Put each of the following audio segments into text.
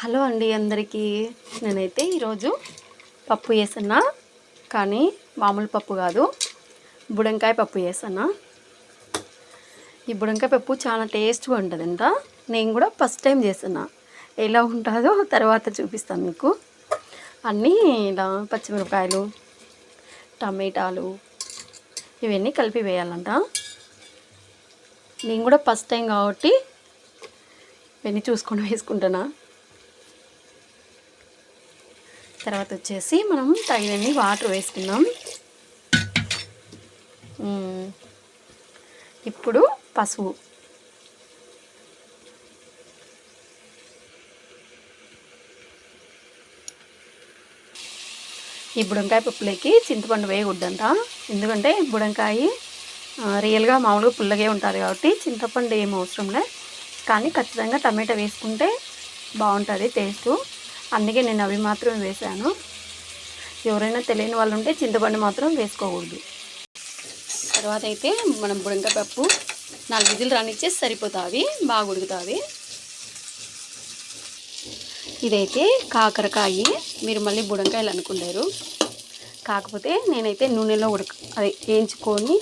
Hello అండి అందరికీ. నేనైతే ఈరోజు పప్పు వేసన్నా కానీ మామూలు పప్పు కాదు. బుడంకాయ పప్పు వేసన్నా ఈ బుడంకాయ పప్పు చాలా టేస్ట్గా ఉంటుందంట నేను కూడా ఫస్ట్ టైం చేస్తున్నా ఎలా ఉంటుందో తర్వాత చూపిస్తాను మీకు. అన్నీ ఇలా పచ్చిమిరపకాయలు టమాటాలు ఇవన్నీ కలిపి వేయాలంట. నేను కూడా ఫస్ట్ టైం కాబట్టి ఇవన్నీ చూసుకొని వేసుకుంటున్నా. తర్వాత వచ్చేసి మనం తగినన్ని వాటర్ వేసుకుందాం. ఇప్పుడు పసుపు. ఈ బుడంకాయ పప్పులోకి చింతపండు వేయకూడదంట. ఎందుకంటే బుడంకాయ రియల్గా మామూలుగా పుల్లగే ఉంటుంది కాబట్టి చింతపండు ఏం అవసరం లే. కానీ ఖచ్చితంగా టమాటా వేసుకుంటే బాగుంటుంది టేస్ట్. అందుకే నేను అవి మాత్రమే వేసాను ఎవరైనా తెలియని వాళ్ళు ఉంటే చింతపండు మాత్రం వేసుకోకూడదు. తర్వాత అయితే మనం బుడంకాయ పప్పు నాలుగు విధులు రానిచ్చే సరిపోతుంది బాగా ఉడుకుతుంది ఇదైతే కాకరకాయ. మీరు మళ్ళీ బుడంకాయలు అనుకుంటారు. కాకపోతే నేనైతే నూనెలో ఉడక అదే వేయించుకొని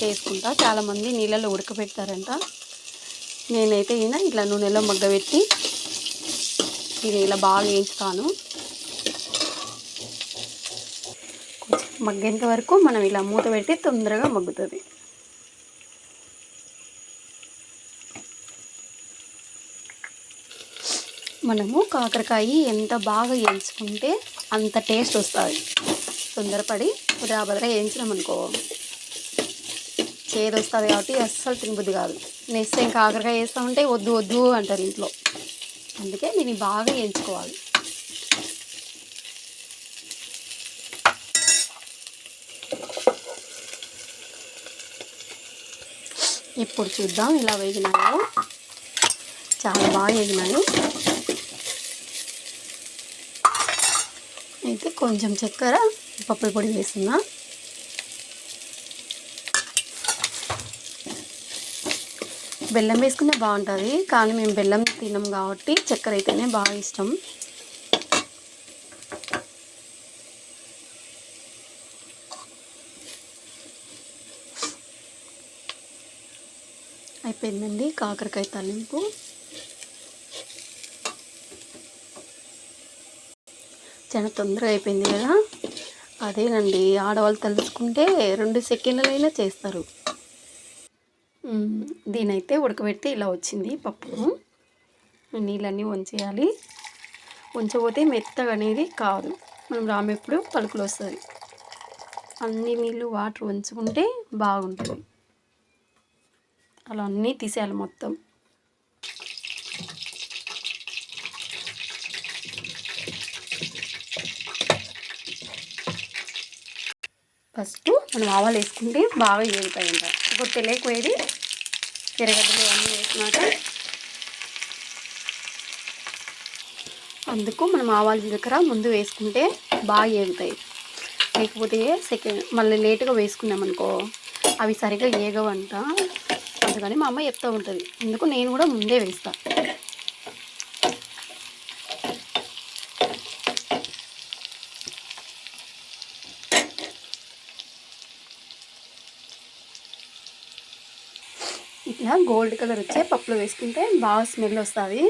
చేసుకుంటా చాలామంది నీళ్ళలో ఉడకబెడతారంట నేనైతే ఈయన ఇట్లా నూనెలో మగ్గబెట్టి ఇది ఇలా బాగా వేయించుతాను మగ్గేంత వరకు మనం ఇలా మూత పెడితే తొందరగా మగ్గుతుంది. మనము కాకరకాయ ఎంత బాగా వేయించుకుంటే అంత టేస్ట్ వస్తుంది. తొందరపడి బుద్ర వేయించినాం అనుకో చేదు వస్తుంది కాబట్టి అస్సలు తినబుద్ది కాదు. నెక్స్ట్ టైం కాకరకాయ వేస్తామంటే వద్దు వద్దు అంటారు ఇంట్లో. అందుకే దీన్ని బాగా ఎంచుకోవాలి ఇప్పుడు చూద్దాం ఇలా వేగినాయో. చాలా బాగా వేగినాయి. అయితే కొంచెం చక్కెర పప్పుల పొడి వేస్తున్నా. బెల్లం వేసుకునే బాగుంటుంది కానీ మేము బెల్లం తినం కాబట్టి చక్కెర అయితేనే బాగా ఇష్టం. అయిపోయిందండి కాకరకాయ తలింపు. చాలా తొందరగా అయిపోయింది కదా? అదేనండి ఆడవాళ్ళు తలుచుకుంటే రెండు సెకండ్లైనా చేస్తారు. దీనైతే ఉడకబెడితే ఇలా వచ్చింది పప్పు. నీళ్ళన్నీ వంచేయాలి. ఉంచబోతే మెత్తగా అనేది కాదు. మనం రామెప్పుడు పలుకులు వస్తుంది అన్ని నీళ్ళు వాటర్ ఉంచుకుంటే బాగుంటుంది. అలా అన్నీ తీసేయాలి మొత్తం. ఫస్ట్ మనం ఆవాలు వేసుకుంటే బాగా ఏగుతాయంట. ఇప్పుడు తెలియకపోయేది ఎర్రగడ్డలు అన్నీ వేసినాక అందుకు మనం ఆవాలు జీలకర్ర ముందు వేసుకుంటే బాగా ఏగుతాయి. లేకపోతే సెకండ్ మళ్ళీ లేటుగా వేసుకున్నామనుకో అవి సరిగ్గా ఏగవంట. అందుకని మా అమ్మ చెప్తూ ఉంటుంది. అందుకు నేను కూడా ముందే వేస్తాను ఇట్లా గోల్డ్ కలర్ వచ్చే పప్పులో వేసుకుంటే బాగా స్మెల్ వస్తుంది.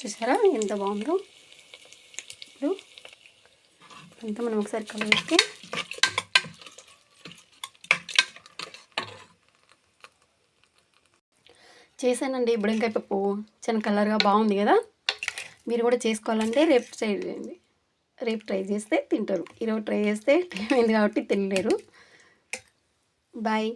చూసారా ఎంత బాగుందో? ఇప్పుడు అంతా మనం ఒకసారి కలిపితే చేశానండి. బుడంకాయ పప్పు చాలా కలర్గా బాగుంది కదా. మీరు కూడా చేసుకోవాలంటే రేపు ట్రై చేయండి. రేపు ట్రై చేస్తే తింటారు. ఈరోజు ట్రై చేస్తే టైం అయింది కాబట్టి తినలేరు. బాయ్.